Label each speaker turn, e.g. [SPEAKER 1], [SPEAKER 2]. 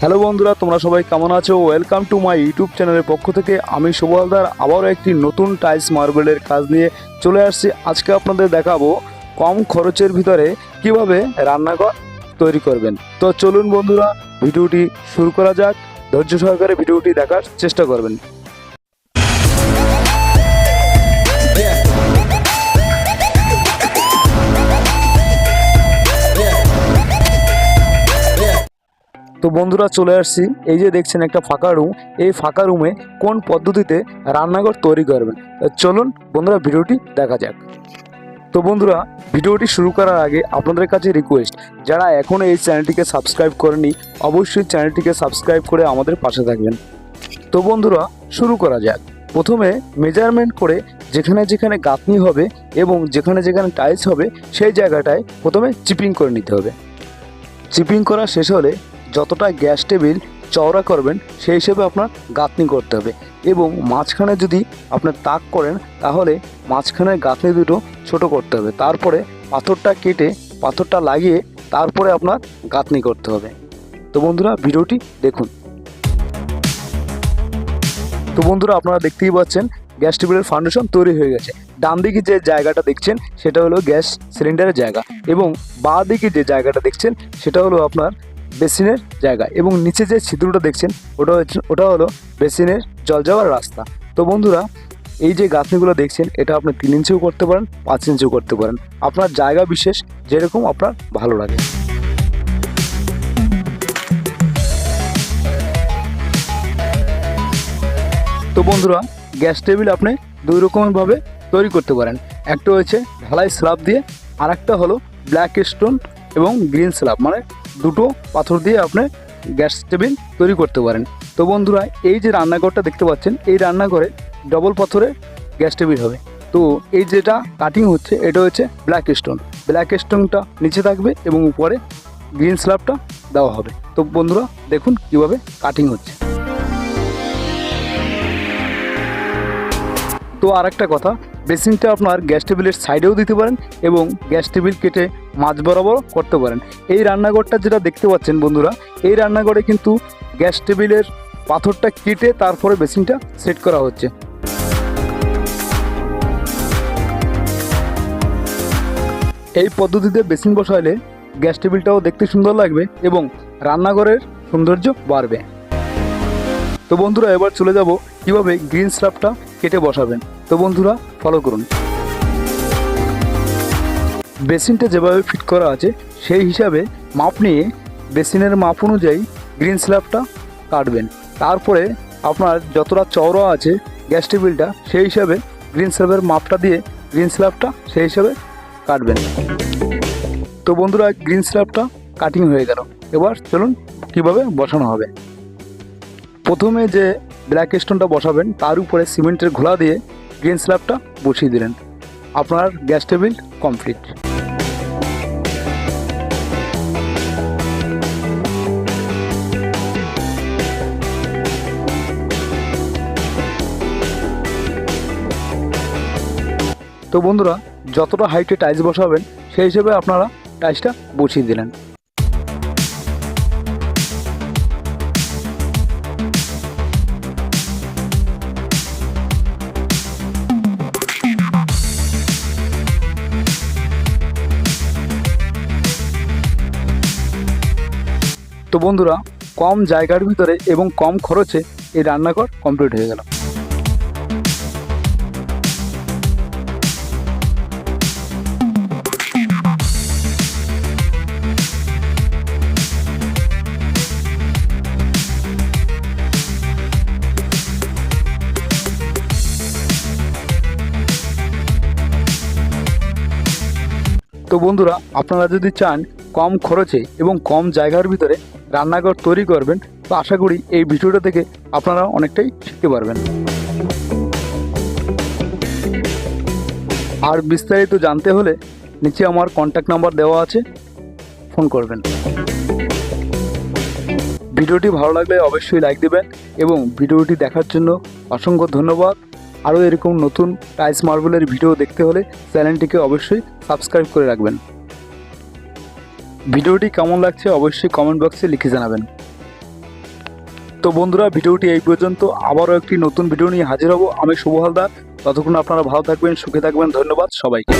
[SPEAKER 1] Hello বন্ধুরা, তোমরা সবাই কেমন আছো? ওয়েলকাম টু মাই ইউটিউব চ্যানেলের পক্ষ থেকে আমি সুবলদার আবারও একটি নতুন টাইলস মার্বেলের কাজ নিয়ে চলে আসছি। আজকে আপনাদের দেখাবো কম খরচের ভিতরে কীভাবে রান্নাঘর তৈরি করবেন। তো চলুন বন্ধুরা, ভিডিওটি শুরু করা যাক। ধৈর্য সহকারে ভিডিওটি দেখার চেষ্টা করবেন। তো বন্ধুরা চলে আসছি। এই যে দেখছেন একটা ফাঁকা রুম এই ফাঁকা রুমে কোন পদ্ধতিতে রান্নাঘর তৈরি করবেন? চলুন বন্ধুরা ভিডিওটি দেখা যাক। তো বন্ধুরা, ভিডিওটি শুরু করার আগে আপনাদের কাছে রিকোয়েস্ট যারা এখনও এই চ্যানেলটিকে সাবস্ক্রাইব করেনি অবশ্যই চ্যানেলটিকে সাবস্ক্রাইব করে আমাদের পাশে থাকবেন। তো বন্ধুরা, শুরু করা যাক। প্রথমে মেজারমেন্ট করে যেখানে যেখানে গাঁথনি হবে এবং যেখানে যেখানে টাইলস হবে, সেই জায়গাটায় প্রথমে চিপিং করে নিতে হবে। চিপিং করা শেষ হলে যতটা গ্যাস টেবিল চওড়া করবেন, সেই হিসেবে আপনার গাঁথনি করতে হবে। এবং মাঝখানে যদি আপনার তাক করেন, তাহলে মাঝখানের গাঁথনি দুটো ছোট করতে হবে। তারপরে পাথরটা কেটে পাথরটা লাগিয়ে তারপরে আপনার গাঁথনি করতে হবে। তো বন্ধুরা, ভিডিওটি দেখুন। তো বন্ধুরা, আপনারা দেখতেই পাচ্ছেন, গ্যাস টেবিলের ফাউন্ডেশন তৈরি হয়ে গেছে। ডান দিকে যে জায়গাটা দেখছেন, সেটা হলো গ্যাস সিলিন্ডারের জায়গা। এবং বাঁ দিকে যে জায়গাটা দেখছেন, সেটা হলো আপনার বেসিনের জায়গা এবং নিচে যে ছিদ্রটা দেখছেন, ওটা হচ্ছে ওটা হলো বেসিনের জল যাওয়ার রাস্তা। তো বন্ধুরা, এই যে গাঁথনিগুলো দেখছেন, এটা আপনি তিন ইঞ্চিও করতে পারেন, পাঁচ ইঞ্চিও করতে পারেন। আপনার জায়গা বিশেষ, যেরকম আপনার ভালো লাগে। তো বন্ধুরা, গ্যাস টেবিল আপনি দুই রকমভাবে তৈরি করতে পারেন। একটা হয়েছে ঢালাই স্ল্যাব দিয়ে আর একটা হলো ব্ল্যাক স্টোন এবং গ্রিন স্ল্যাব। মানে দুটো পাথর দিয়ে আপনি গ্যাস টেবিল তৈরি করতে পারেন। তো বন্ধুরা, এই যে রান্নাঘরটা দেখতে পাচ্ছেন, এই রান্নাঘরে ডবল পাথরে গ্যাস টেবিল হবে। তো এই যেটা কাটিং হচ্ছে, এটা হচ্ছে ব্ল্যাক স্টোন ব্ল্যাক স্টোনটা নিচে থাকবে এবং উপরে গ্রিন স্ল্যাবটা দেওয়া হবে। তো বন্ধুরা, দেখুন কীভাবে কাটিং হচ্ছে। তো আর একটা কথা বেসিনটা আপনার গ্যাস টেবিলের সাইডেও দিতে পারেন এবং গ্যাস টেবিল কেটে মাছ বরাবর করতে পারেন। এই রান্নাঘরটা যেটা দেখতে পাচ্ছেন বন্ধুরা, এই রান্নাঘরে কিন্তু গ্যাস টেবিলের পাথরটা কেটে তারপরে বেসিনটা সেট করা হচ্ছে। এই পদ্ধতিতে বেসিন বসাইলে গ্যাস টেবিলটাও দেখতে সুন্দর লাগবে এবং রান্নাঘরের সৌন্দর্য বাড়বে। তো বন্ধুরা, এবার চলে যাব কীভাবে গ্রিন স্ল্যাবটা কেটে বসাবেন। তো বন্ধুরা ফলো করুন। বেসিনটা যেভাবে ফিট করা আছে, সেই হিসাবে মাপ নিয়ে বেসিনের মাপ অনুযায়ী গ্রিন স্ল্যাবটা কাটবেন। তারপরে আপনার যতটা চওড়া আছে গ্যাস টেবিলটা সেই হিসাবে গ্রিন স্ল্যাবের মাপটা দিয়ে গ্রিন স্ল্যাবটা সেই হিসাবে কাটবেন। তো বন্ধুরা গ্রিন স্ল্যাবটা কাটিং হয়ে গেল। এবার চলুন কীভাবে বসানো হবে। প্রথমে যে ব্ল্যাক স্টোনটা বসাবেন, তার উপরে সিমেন্টের ঘোলা দিয়ে গ্রিন স্ল্যাবটা বসিয়ে দিলেন। আপনার গ্যাস টেবিল কমপ্লিট। তো বন্ধুরা, যতটা হাইটে টাইলস বসাবেন, সেই হিসেবে আপনারা টাইলসটা বসিয়ে দিলেন। তো বন্ধুরা কম জায়গার ভিতরে এবং কম খরচে এই রান্নাঘর কমপ্লিট হয়ে গেল। তো বন্ধুরা, আপনারা যদি চান কম খরচে এবং কম জায়গার ভিতরে রান্নাঘর তৈরি করবেন, তো আশা করি এই ভিডিওটা থেকে আপনারা অনেকটাই শিখতে পারবেন। আর বিস্তারিত জানতে হলে নিচে আমার কন্ট্যাক্ট নাম্বার দেওয়া আছে, ফোন করবেন। ভিডিওটি ভালো লাগলে অবশ্যই লাইক দেবেন এবং ভিডিওটি দেখার জন্য অসংখ্য ধন্যবাদ। আরও এরকম নতুন টাইলস মার্বেলের ভিডিও দেখতে হলে চ্যানেলটিকে অবশ্যই সাবস্ক্রাইব করে রাখবেন। ভিডিওটি কেমন লাগছে অবশ্যই কমেন্ট বক্সে লিখে জানাবেন। তো বন্ধুরা, ভিডিওটি এই পর্যন্ত। আবারও একটি নতুন ভিডিও নিয়ে হাজির হব। আমি শুভ হালদার। ততক্ষণ আপনারা ভালো থাকবেন, সুখে থাকবেন। ধন্যবাদ সবাইকে।